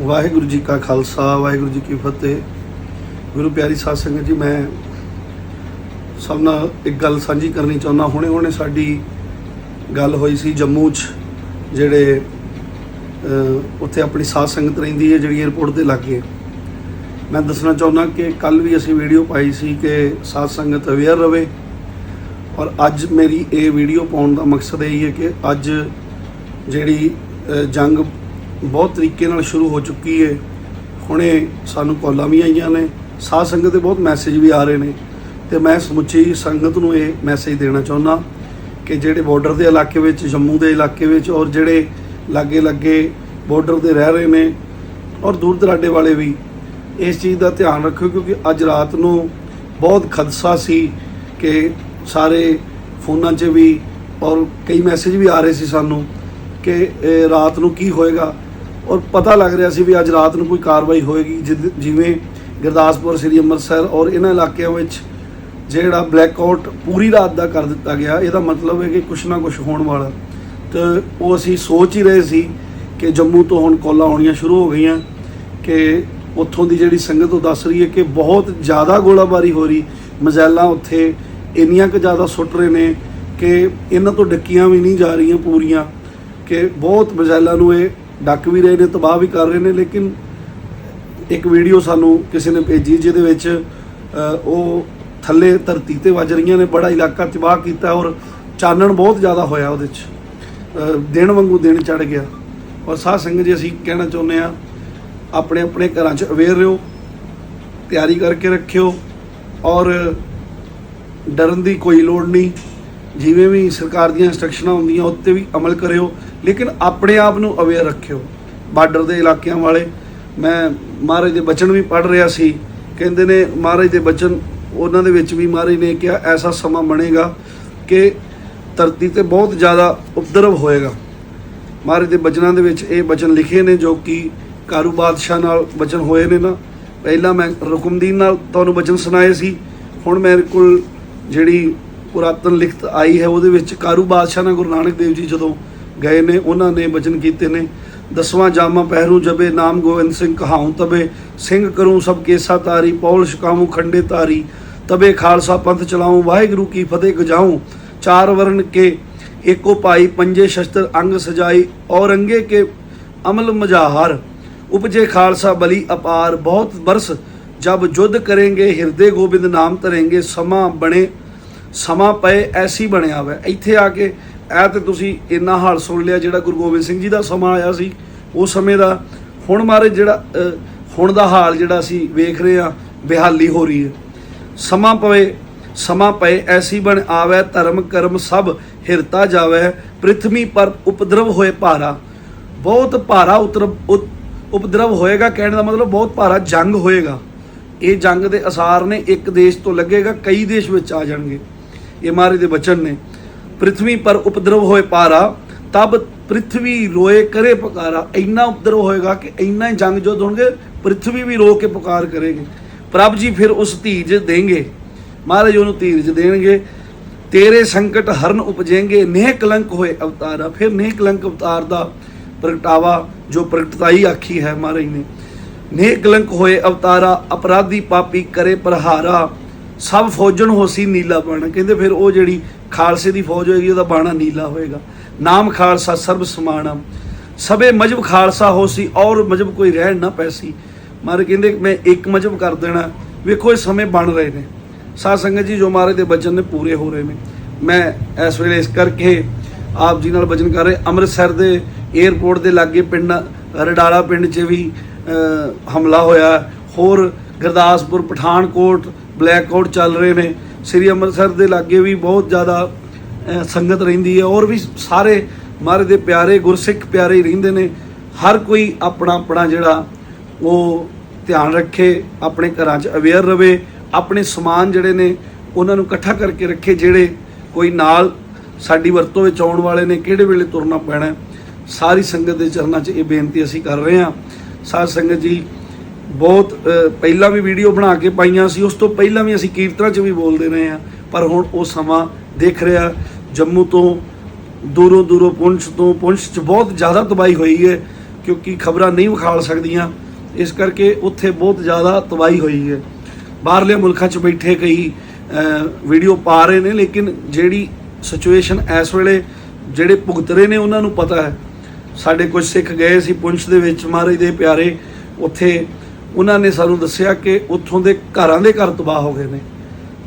ਵਾਹਿਗੁਰੂ ਜੀ ਕਾ ਖਾਲਸਾ, ਵਾਹਿਗੁਰੂ ਜੀ ਕੀ ਫਤਿਹ। ਗੁਰੂ ਪਿਆਰੀ ਸਾਧ ਸੰਗਤ ਜੀ, ਮੈਂ ਸਭ ਨਾਲ ਇੱਕ ਗੱਲ ਸਾਂਝੀ ਕਰਨੀ ਚਾਹੁੰਦਾ। ਹੁਣੇ ਹੁਣੇ ਸਾਡੀ ਗੱਲ ਹੋਈ ਸੀ ਜੰਮੂ 'ਚ, ਜਿਹੜੇ ਉੱਥੇ ਆਪਣੀ ਸਾਧ ਸੰਗਤ ਰਹਿੰਦੀ ਹੈ, ਜਿਹੜੀ 에ਅਰਪੋਰਟ ਦੇ ਲਾਗੇ। ਮੈਂ ਦੱਸਣਾ ਚਾਹੁੰਦਾ ਕਿ ਕੱਲ ਵੀ ਅਸੀਂ ਵੀਡੀਓ ਪਾਈ ਸੀ ਕਿ ਸਾਧ ਸੰਗਤ ਅਵੇਅਰ ਰਵੇ। ਔਰ ਅੱਜ ਮੇਰੀ ਇਹ ਵੀਡੀਓ ਪਾਉਣ ਦਾ ਮਕਸਦ ਇਹ ਹੈ ਕਿ ਅੱਜ ਜਿਹੜੀ ਜੰਗ ਬਹੁਤ ਤਰੀਕੇ ਨਾਲ ਸ਼ੁਰੂ ਹੋ ਚੁੱਕੀ ਹੈ ਹੁਣੇ ਸਾਨੂੰ ਕਾਲਾਂ ਵੀ ਆਈਆਂ ਨੇ। ਸਾਧ ਸੰਗਤ ਦੇ ਬਹੁਤ ਮੈਸੇਜ ਵੀ ਆ ਰਹੇ ਨੇ। ਤੇ ਮੈਂ ਸਮੁੱਚੀ ਸੰਗਤ ਨੂੰ ਇਹ ਮੈਸੇਜ ਦੇਣਾ ਚਾਹੁੰਦਾ ਕਿ ਜਿਹੜੇ ਬਾਰਡਰ ਦੇ ਇਲਾਕੇ ਵਿੱਚ, ਜੰਮੂ ਦੇ ਇਲਾਕੇ ਵਿੱਚ ਔਰ ਜਿਹੜੇ ਲਾਗੇ ਲੱਗੇ ਬਾਰਡਰ ਦੇ ਰਹਿ ਰਹੇ ਨੇ ਔਰ ਦੂਰ ਦਰਾਡੇ ਵਾਲੇ ਵੀ, ਇਸ ਚੀਜ਼ ਦਾ ਧਿਆਨ ਰੱਖਿਓ ਕਿਉਂਕਿ ਅੱਜ ਰਾਤ ਨੂੰ ਬਹੁਤ ਖਦਸ਼ਾ ਸੀ ਕਿ ਸਾਰੇ ਫੋਨਾਂ 'ਚ ਵੀ ਔਰ ਕਈ ਮੈਸੇਜ ਵੀ ਆ ਰਹੇ ਸੀ ਸਾਨੂੰ ਕਿ ਰਾਤ ਨੂੰ ਕੀ ਹੋਏਗਾ। ਔਰ ਪਤਾ ਲੱਗ ਰਿਹਾ ਸੀ ਵੀ ਅੱਜ ਰਾਤ ਨੂੰ ਕੋਈ ਕਾਰਵਾਈ ਹੋਏਗੀ, ਜਿਦ- ਜਿਵੇਂ ਗੁਰਦਾਸਪੁਰ, ਸ੍ਰੀ ਅੰਮ੍ਰਿਤਸਰ ਔਰ ਇਹਨਾਂ ਇਲਾਕਿਆਂ ਵਿੱਚ ਜਿਹੜਾ ਬਲੈਕ ਆਊਟ ਪੂਰੀ ਰਾਤ ਦਾ ਕਰ ਦਿੱਤਾ ਗਿਆ। ਇਹਦਾ ਮਤਲਬ ਹੈ ਕਿ ਕੁਛ ਨਾ ਕੁਛ ਹੋਣ ਵਾਲਾ। ਤੇ ਉਹ ਅਸੀਂ ਸੋਚ ਹੀ ਰਹੇ ਸੀ ਕਿ ਜੰਮੂ ਤੋਂ ਹੁਣ ਕਾਲਾਂ ਆਉਣੀਆਂ ਸ਼ੁਰੂ ਹੋ ਗਈਆਂ ਕਿ ਉੱਥੋਂ ਦੀ ਜਿਹੜੀ ਸੰਗਤ ਉਹ ਦੱਸ ਰਹੀ ਹੈ ਕਿ ਬਹੁਤ ਜ਼ਿਆਦਾ ਗੋਲਾਬਾਰੀ ਹੋ ਰਹੀ। ਮਜ਼ੈਲਾਂ ਉੱਥੇ ਇੰਨੀਆਂ ਕੁ ਜ਼ਿਆਦਾ ਸੁੱਟ ਰਹੇ ਨੇ ਕਿ ਇਹਨਾਂ ਤੋਂ ਡੱਕੀਆਂ ਵੀ ਨਹੀਂ ਜਾ ਰਹੀਆਂ ਪੂਰੀਆਂ ਕਿ ਬਹੁਤ ਮਜ਼ੈਲਾਂ ਨੂੰ ਇਹ ਡੱਕ ਵੀ ਰਹੇ ਨੇ ਤਬਾਹ ਵੀ ਕਰ ਰਹੇ ਨੇ ਲੇਕਿਨ ਇੱਕ ਵੀਡੀਓ ਸਾਨੂੰ ਕਿਸੇ ਨੇ ਭੇਜੀ ਜਿਹਦੇ ਵਿੱਚ ਉਹ ਥੱਲੇ ਧਰਤੀ ਤੇ ਵੱਜ ਰਹੀਆਂ ਨੇ ਬੜਾ ਇਲਾਕਾ ਤਬਾਹ ਕੀਤਾ ਔਰ ਚਾਨਣ ਬਹੁਤ ਜ਼ਿਆਦਾ ਹੋਇਆ ਉਹਦੇ 'ਚ। ਅ, ਦਿਨ ਵਾਂਗੂ ਦਿਨ ਚੜ ਗਿਆ। ਔਰ ਸਾਧ ਸੰਗਤ ਜੀ ਅਸੀਂ ਕਹਿਣਾ ਚਾਹੁੰਦੇ ਆ ਆਪਣੇ ਆਪਣੇ ਘਰਾਂ 'ਚ ਅਵੇਅਰ ਰਹੋ ਤਿਆਰੀ ਕਰਕੇ ਰੱਖਿਓ ਔਰ ਡਰਨ ਦੀ ਕੋਈ ਲੋੜ ਨਹੀਂ। ਜਿਵੇਂ ਵੀ ਸਰਕਾਰ ਦੀਆਂ ਇੰਸਟਰਕਸ਼ਨਾਂ ਹੁੰਦੀਆਂ ਉੱਤੇ ਵੀ ਅਮਲ ਕਰਿਓ। ਲੇਕਿਨ ਆਪਣੇ ਆਪ ਨੂੰ ਅਵੇਅਰ ਰੱਖਿਓ। ਬਾਰਡਰ ਦੇ ਇਲਾਕਿਆਂ ਵਾਲੇ, ਮੈਂ ਮਹਾਰਾਜ ਦੇ ਬਚਨ ਵੀ ਪੜ੍ਹ ਰਿਹਾ ਸੀ। ਕਹਿੰਦੇ ਨੇ, ਮਹਾਰਾਜ ਦੇ ਬਚਨ ਉਹਨਾਂ ਦੇ ਵਿੱਚ ਵੀ ਮਹਾਰਾਜ ਨੇ ਕਿਹਾ, ਐਸਾ ਸਮਾਂ ਬਣੇਗਾ ਕਿ ਧਰਤੀ ਤੇ ਬਹੁਤ ਜ਼ਿਆਦਾ ਉਪਦਰਵ ਹੋਏਗਾ। ਮਹਾਰਾਜ ਦੇ ਬਚਨਾਂ ਦੇ ਵਿੱਚ ਇਹ ਬਚਨ ਲਿਖੇ ਨੇ ਜੋ ਕਿ ਕਾਰੂ ਬਾਦਸ਼ਾਹ ਨਾਲ ਬਚਨ ਹੋਏ ਨੇ ਨਾ। ਪਹਿਲਾਂ ਮੈਂ ਰੁਕਮਦੀਨ ਨਾਲ ਤੁਹਾਨੂੰ ਬਚਨ ਸੁਣਾਏ ਸੀ। ਹੁਣ ਮੇਰੇ ਕੋਲ ਜਿਹੜੀ ਪੁਰਾਤਨ ਲਿਖਤ ਆਈ ਹੈ, ਉਹਦੇ ਵਿੱਚ ਕਾਰੂ ਬਾਦਸ਼ਾਹ ਨਾਲ ਗੁਰੂ ਨਾਨਕ ਦੇਵ ਜੀ ਜਦੋਂ ਗਏ ਨੇ, ਉਹਨਾਂ ਨੇ ਬਚਨ ਕੀਤੇ ਨੇ। ਦਸਵਾਂ ਜਾਮਾ ਪਹਿਰੂ ਜਬੇ ਨਾਮ ਗੋਬਿੰਦ ਸਿੰਘ ਕਹਾਉ ਤਬੇ ਸਿੰਘ ਕਰੂੰ ਸਭ ਕੇਸਾ ਤਾਰੀ, ਪੌਲ ਸ਼ਕਾਉ ਖੰਡੇ ਤਾਰੀ। ਤਬੇ ਖਾਲਸਾ ਪੰਥ ਚਲਾਉ ਵਾਹਿਗੁਰੂ ਕੀ ਫਤਿਹ ਗਜਾਉ ਚਾਰ ਵਰਣ ਕੇ ਏਕੋ ਪਾਈ, ਪੰਜੇ ਸ਼ਸਤਰ ਅੰਗ ਸਜਾਈ, ਔਰੰਗੇ ਕੇ ਅਮਲ ਮਜਾਹਰ। ਉਪਜੇ ਖਾਲਸਾ ਬਲੀ ਅਪਾਰ, ਬਹੁਤ ਬਰਸ ਜਬ ਜੁਦ ਕਰेंगे ਹਿਰਦੇ ਗੋਬਿੰਦ ਨਾਮ ਤਰेंगे ਸਮਾ ਬਣੇ, ਸਮਾ ਪਏ ਐਸੀ ਬਣਿਆ ਹੋਇਆ ਇੱਥੇ ਆ ਕੇ ਇਹ ਤੇ ਤੁਸੀਂ ਇੰਨਾ ਹਾਲ ਸੁਣ ਲਿਆ ਜਿਹੜਾ ਗੁਰੂ ਗੋਬਿੰਦ ਸਿੰਘ ਜੀ ਦਾ ਸਮਾਂ ਆਇਆ ਸੀ ਉਸ ਸਮੇਂ ਦਾ। ਹੁਣ ਮਾਰੇ ਜਿਹੜਾ ਹੁਣ ਦਾ ਹਾਲ ਜਿਹੜਾ ਅਸੀਂ ਵੇਖ ਰਹੇ ਆ ਬੇਹਾਲੀ ਹੋ ਰਹੀ ਹੈ। ਸਮਾਂ ਪਵੇ, ਸਮਾਂ ਪਏ, ਐਸੀ ਬਣ ਆਵੇ, ਧਰਮ, ਕਰਮ ਸਭ ਹਿਰਤਾ ਜਾਵੇ, ਪ੍ਰਿਥਵੀ ਪਰ ਉਪਦਰਵ ਹੋਏ ਭਾਰਾ। ਬਹੁਤ ਭਾਰਾ ਉਤਰ, ਉਤ- ਉਪਦਰਵ ਹੋਏਗਾ ਕਹਿਣ ਦਾ ਮਤਲਬ ਬਹੁਤ ਭਾਰਾ ਜੰਗ ਹੋਏਗਾ। ਇਹ ਜੰਗ ਦੇ ਅਸਾਰ ਨੇ ਇੱਕ ਦੇਸ਼ ਤੋਂ ਲੱਗੇਗਾ, ਕਈ ਦੇਸ਼ ਵਿੱਚ ਆ ਜਾਣਗੇ। ਇਹ ਮਹਾਰਾਜ ਦੇ ਬਚਨ ਨੇ। ਪ੍ਰਿਥਵੀ ਪਰ ਉਪਦਰਵ ਹੋਏ ਪਾਰਾ, ਤਬ ਪ੍ਰਿਥਵੀ ਰੋਏ ਕਰੇ ਪੁਕਾਰਾ। ਇੰਨਾ ਉਪਦਰਵ ਹੋਏਗਾ ਕਿ ਇੰਨਾ ਹੀ ਜੰਗ ਜੁੱਧ ਹੋਣਗੇ, ਪ੍ਰਿਥਵੀ ਵੀ ਰੋ ਕੇ ਪੁਕਾਰ ਕਰੇਗੀ। ਪ੍ਰਭ ਜੀ ਫਿਰ ਉਸ ਧੀਰਜ ਦੇਂਗੇ ਮਹਾਰਾਜ ਉਹਨੂੰ ਧੀਰਜ ਦੇਣਗੇ। ਤੇਰੇ ਸੰਕਟ ਹਰਨ ਉਪਜੇਂਗੇ। ਨੇਹ ਕਲੰਕ ਹੋਏ ਅਵਤਾਰਾ। ਫਿਰ ਨੇਹ ਕਲੰਕ ਅਵਤਾਰ ਦਾ ਪ੍ਰਗਟਾਵਾ, ਜੋ ਪ੍ਰਗਟਤਾਈ ਆਖੀ ਹੈ ਮਹਾਰਾਜ ਨੇ। ਨੇਹ ਕਲੰਕ ਹੋਏ ਅਵਤਾਰਾ, ਅਪਰਾਧੀ ਪਾਪੀ ਕਰੇ ਪ੍ਰਹਾਰਾ। ਸਭ ਫੌਜਣ ਹੋਸੀ ਨੀਲਾ ਬਾਣਾ। ਕਹਿੰਦੇ ਫਿਰ ਉਹ ਜਿਹੜੀ ਖਾਲਸੇ ਦੀ ਫੌਜ ਹੋਏਗੀ, ਉਹਦਾ ਬਾਣਾ ਨੀਲਾ ਹੋਏਗਾ। ਨਾਮ ਖਾਲਸਾ, ਸਰਬ ਸਮਾਣਾ ਸਭੇ ਮਜਬ ਖਾਲਸਾ ਹੋਸੀ, ਔਰ ਮਜਬ ਕੋਈ ਰਹਿਣ ਨਾ ਪੈਸੀ। ਮਾਰੇ ਕਹਿੰਦੇ, ਮੈਂ ਇੱਕ ਮਜਬ ਕਰ ਦੇਣਾ। ਵੇਖੋ, ਇਹ ਸਮੇਂ ਬਣ ਰਹੇ ਨੇ। ਸਾਧ ਸੰਗਤ ਜੀ, ਜੋ ਮਹਾਰਾਜ ਦੇ ਬਚਨ ਨੇ, ਪੂਰੇ ਹੋ ਰਹੇ ਨੇ। ਮੈਂ ਇਸ ਵੇਲੇ ਇਸ ਕਰਕੇ ਆਪ ਜੀ ਨਾਲ ਬਚਨ ਕਰ ਰਹੇ। ਅੰਮ੍ਰਿਤਸਰ ਦੇ 에ਅਰਪੋਰਟ ਦੇ ਲਾਗੇ ਪਿੰਡ, ਰਡਾਲਾ ਪਿੰਡ 'ਚ ਵੀ ਹਮਲਾ ਹੋਇਆ। ਹੋਰ ਗੁਰਦਾਸਪੁਰ, ਪਠਾਨਕੋਟ, ਬਲੈਕਆਊਟ ਚੱਲ ਰਹੇ ਨੇ। ਸ੍ਰੀ ਅੰਮ੍ਰਿਤਸਰ ਦੇ ਲਾਗੇ ਵੀ ਬਹੁਤ ਜ਼ਿਆਦਾ ਸੰਗਤ ਰਹਿੰਦੀ ਹੈ ਔਰ ਵੀ ਸਾਰੇ ਮਹਾਰਾਜ ਦੇ ਪਿਆਰੇ, ਗੁਰਸਿੱਖ ਪਿਆਰੇ ਹੀ ਰਹਿੰਦੇ ਨੇ। ਹਰ ਕੋਈ ਆਪਣਾ ਆਪਣਾ ਜਿਹੜਾ ਉਹ ਧਿਆਨ ਰੱਖੇ, ਆਪਣੇ ਘਰਾਂ 'ਚ ਅਵੇਅਰ ਰਵੇ, ਆਪਣੇ ਸਮਾਨ ਜਿਹੜੇ ਨੇ ਉਹਨਾਂ ਨੂੰ ਇਕੱਠਾ ਕਰਕੇ ਰੱਖੇ, ਜਿਹੜੇ ਕੋਈ ਨਾਲ ਸਾਡੀ ਵਰਤੋਂ ਵਿੱਚ ਆਉਣ ਵਾਲੇ ਨੇ, ਕਿਹੜੇ ਵੇਲੇ ਤੁਰਨਾ ਪੈਣਾ ਸਾਰੀ ਸੰਗਤ ਦੇ ਚਰਨਾਂ 'ਚ ਇਹ ਬੇਨਤੀ ਅਸੀਂ ਕਰ ਰਹੇ ਹਾਂ। ਸਾਧ ਸੰਗਤ ਜੀ ਬਹੁਤ ਪਹਿਲਾਂ ਵੀ ਵੀਡੀਓ ਬਣਾ ਕੇ ਪਾਈਆਂ ਸੀ, ਉਸ ਤੋਂ ਪਹਿਲਾਂ ਵੀ ਅਸੀਂ ਕੀਰਤਨਾਂ 'ਚ ਵੀ ਬੋਲਦੇ ਰਹੇ ਹਾਂ, ਪਰ ਹੁਣ ਉਹ ਸਮਾਂ ਦੇਖ ਰਿਹਾ, ਜੰਮੂ ਤੋਂ ਦੂਰੋਂ ਦੂਰੋਂ ਪੁੰਛ ਤੋਂ ਪੁੰਛ 'ਚ ਬਹੁਤ ਜ਼ਿਆਦਾ ਤਬਾਹੀ ਹੋਈ ਹੈ, ਕਿਉਂਕਿ ਖਬਰਾਂ ਨਹੀਂ ਵਿਖਾਲ ਸਕਦੀਆਂ, ਇਸ ਕਰਕੇ ਉੱਥੇ ਬਹੁਤ ਜ਼ਿਆਦਾ ਤਬਾਹੀ ਹੋਈ ਹੈ। ਬਾਹਰਲੇ ਮੁਲਕਾਂ 'ਚ ਬੈਠੇ ਕਈ ਵੀਡੀਓ ਪਾ ਰਹੇ ਨੇ, ਲੇਕਿਨ ਜਿਹੜੀ ਸਿਚੁਏਸ਼ਨ ਇਸ ਵੇਲੇ ਜਿਹੜੇ ਭੁਗਤ ਰਹੇ ਨੇ, ਉਹਨਾਂ ਨੂੰ ਪਤਾ ਹੈ। ਸਾਡੇ ਕੁਝ ਸਿੱਖ ਗਏ ਸੀ ਪੁੰਛ ਦੇ ਵਿੱਚ, ਮਹਾਰਾਜ ਦੇ ਪਿਆਰੇ, ਉੱਥੇ ਉਹਨਾਂ ਨੇ ਸਾਨੂੰ ਦੱਸਿਆ ਕਿ ਉੱਥੋਂ ਦੇ ਘਰਾਂ ਦੇ ਘਰ ਤਬਾਹ ਹੋ ਗਏ ਨੇ।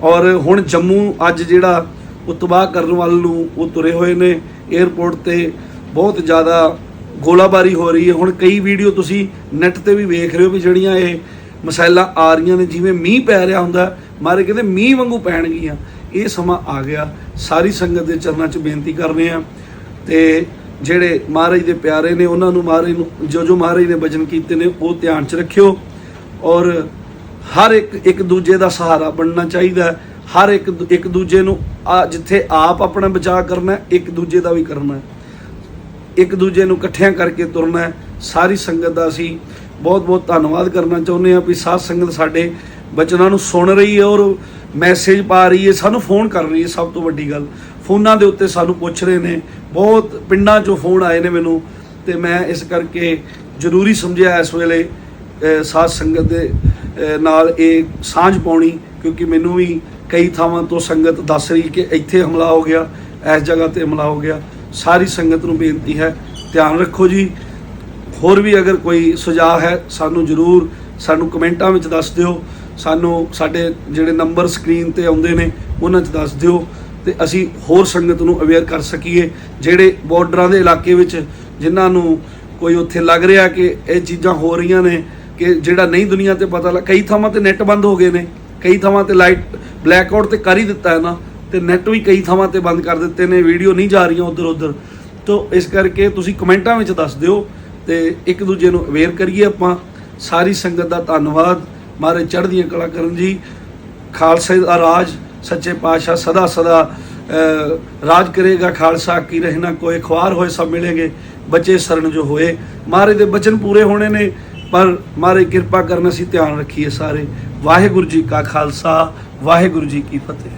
ਔਰ ਹੁਣ ਜੰਮੂ ਅੱਜ ਜਿਹੜਾ ਉਹ ਤਬਾਹ ਕਰਨ ਵੱਲ ਨੂੰ ਉਹ ਤੁਰੇ ਹੋਏ ਨੇ। 에ਅਰਪੋਰਟ ਤੇ ਬਹੁਤ ਜ਼ਿਆਦਾ ਗੋਲਾਬਾਰੀ ਹੋ ਰਹੀ ਹੈ। ਹੁਣ ਕਈ ਵੀਡੀਓ ਤੁਸੀਂ ਨੈਟ ਤੇ ਵੀ ਵੇਖ ਰਹੇ ਹੋ ਵੀ ਜਿਹੜੀਆਂ ਇਹ ਮਸਾਇਲਾਂ ਆ ਰਹੀਆਂ ਨੇ, ਜਿਵੇਂ ਮੀਂਹ ਪੈ ਰਿਹਾ ਹੁੰਦਾ, ਮਾਰੇ ਕਹਿੰਦੇ ਮੀਂਹ ਵਾਂਗੂ ਪੈਣਗੀਆਂ। ਇਹ ਸਮਾਂ ਆ ਗਿਆ। ਸਾਰੀ ਸੰਗਤ ਦੇ ਚਰਨਾਂ 'ਚ ਬੇਨਤੀ ਕਰਨੇ ਆ ਤੇ ਜਿਹੜੇ ਮਹਾਰਾਜ ਦੇ ਪਿਆਰੇ ਨੇ, ਉਹਨਾਂ ਨੂੰ ਮਹਾਰਾਜ ਨੂੰ ਜੋ ਜੋ ਮਹਾਰਾਜ ਨੇ ਬਚਨ ਕੀਤੇ ਨੇ, ਉਹ ਧਿਆਨ 'ਚ ਰੱਖਿਓ। ਔਰ ਹਰ ਇੱਕ ਇੱਕ ਦੂਜੇ ਦਾ ਸਹਾਰਾ ਬਣਨਾ ਚਾਹੀਦਾ ਹੈ। ਹਰ ਇੱਕ ਇੱਕ ਦੂਜੇ ਨੂੰ ਆ, ਜਿੱਥੇ ਆਪ ਆਪਣਾ ਬਚਾਅ ਕਰਨਾ ਇੱਕ ਦੂਜੇ ਦਾ ਵੀ ਕਰਨਾ ਇੱਕ ਦੂਜੇ ਨੂੰ ਇਕੱਠਿਆਂ ਕਰਕੇ ਤੁਰਨਾ ਸਾਰੀ ਸੰਗਤ ਦਾ ਅਸੀਂ ਬਹੁਤ ਬਹੁਤ ਧੰਨਵਾਦ ਕਰਨਾ ਚਾਹੁੰਦੇ ਹਾਂ ਵੀ ਸਾਧ ਸੰਗਤ ਸਾਡੇ ਬਚਨਾਂ ਨੂੰ ਸੁਣ ਰਹੀ ਹੈ ਔਰ ਮੈਸੇਜ ਪਾ ਰਹੀ ਹੈ, ਸਾਨੂੰ ਫੋਨ ਕਰ ਰਹੀ ਹੈ ਸਭ ਤੋਂ ਵੱਡੀ ਗੱਲ। ਫੋਨਾਂ ਦੇ ਉੱਤੇ ਸਾਨੂੰ ਪੁੱਛ ਰਹੇ ਨੇ। ਬਹੁਤ ਪਿੰਡਾਂ 'ਚੋਂ ਫੋਨ ਆਏ ਨੇ ਮੈਨੂੰ ਤੇ ਮੈਂ ਇਸ ਕਰਕੇ ਜ਼ਰੂਰੀ ਸਮਝਿਆ ਇਸ ਵੇਲੇ ਸਾਧ ਸੰਗਤ ਦੇ ਨਾਲ ਇਹ ਸਾਂਝ ਪਾਉਣੀ, ਕਿਉਂਕਿ ਮੈਨੂੰ ਵੀ ਕਈ ਥਾਵਾਂ ਤੋਂ ਸੰਗਤ ਦੱਸ ਰਹੀ ਕਿ ਇੱਥੇ ਹਮਲਾ ਹੋ ਗਿਆ, ਇਸ ਜਗ੍ਹਾ ਤੇ ਹਮਲਾ ਹੋ ਗਿਆ। ਸਾਰੀ ਸੰਗਤ ਨੂੰ ਬੇਨਤੀ ਹੈ, ਧਿਆਨ ਰੱਖੋ ਜੀ। ਹੋਰ ਵੀ ਅਗਰ ਕੋਈ ਸੁਝਾਅ ਹੈ, ਸਾਨੂੰ ਜਰੂਰ ਸਾਨੂੰ ਕਮੈਂਟਾਂ ਵਿੱਚ ਦੱਸ ਦਿਓ। ਸਾਨੂੰ ਸਾਡੇ ਜਿਹੜੇ ਨੰਬਰ ਸਕਰੀਨ ਤੇ ਆਉਂਦੇ ਨੇ, ਉਹਨਾਂ 'ਚ ਦੱਸ ਦਿਓ। ਤੇ ਅਸੀਂ ਹੋਰ ਸੰਗਤ ਨੂੰ ਅਵੇਅਰ ਕਰ ਸਕੀਏ, ਜਿਹੜੇ ਬਾਰਡਰਾਂ ਦੇ ਇਲਾਕੇ ਵਿੱਚ ਜਿਨ੍ਹਾਂ ਨੂੰ ਕੋਈ ਉੱਥੇ ਲੱਗ ਰਿਹਾ ਕਿ ਇਹ ਚੀਜ਼ਾਂ ਹੋ ਰਹੀਆਂ ਨੇ ਕਿ ਜਿਹੜਾ ਨਹੀਂ ਦੁਨੀਆ ਤੇ ਪਤਾ ਲੱਗ ਕਈ ਥਾਵਾਂ ਤੇ ਨੈਟ ਬੰਦ ਹੋ ਗਏ ਨੇ। ਕਈ ਥਾਵਾਂ ਤੇ ਲਾਈਟ ਬਲੈਕ ਆਊਟ ਤੇ ਕਰ ਹੀ ਦਿੱਤਾ ਹੈ ਨਾ। ਤੇ ਨੈਟ ਵੀ ਕਈ ਥਾਵਾਂ ਤੇ ਬੰਦ ਕਰ ਦਿੱਤੇ ਨੇ ਵੀਡੀਓ ਨਹੀਂ ਜਾ ਰਹੀਆਂ ਉਧਰ ਉਧਰ ਤੋਂ ਇਸ ਕਰਕੇ ਤੁਸੀਂ ਕਮੈਂਟਾਂ ਵਿੱਚ ਦੱਸ ਦਿਓ ਤੇ ਇੱਕ ਦੂਜੇ ਨੂੰ ਅਵੇਅਰ ਕਰੀਏ ਆਪਾਂ। ਸਾਰੀ ਸੰਗਤ ਦਾ ਧੰਨਵਾਦ। ਮਾਰੇ ਚੜ੍ਹਦੀਆਂ ਕਲਾ ਕਰਨ ਜੀ। ਖਾਲਸੇ ਦਾ ਰਾਜ, ਸੱਚੇ ਪਾਤਸ਼ਾਹ ਸਦਾ ਸਦਾ ਰਾਜ ਕਰੇਗਾ। ਖਾਲਸਾ ਕੀ ਰਹਿਣਾ, ਕੋਈ ਖਵਾਰ ਹੋਏ ਸਭ ਮਿਲेंगे ਬੱਚੇ ਸ਼ਰਨ ਜੋ ਹੋਏ। ਮਾਰੇ ਦੇ ਬਚਨ ਪੂਰੇ ਹੋਣੇ ਨੇ। ਪਰ ਮਾਰੇ ਕਿਰਪਾ ਕਰਨ ਅਸੀਂ ਧਿਆਨ ਰੱਖੀਏ ਸਾਰੇ। ਵਾਹਿਗੁਰੂ ਜੀ ਕਾ ਖਾਲਸਾ, ਵਾਹਿਗੁਰੂ ਜੀ ਕੀ ਫਤਿਹ।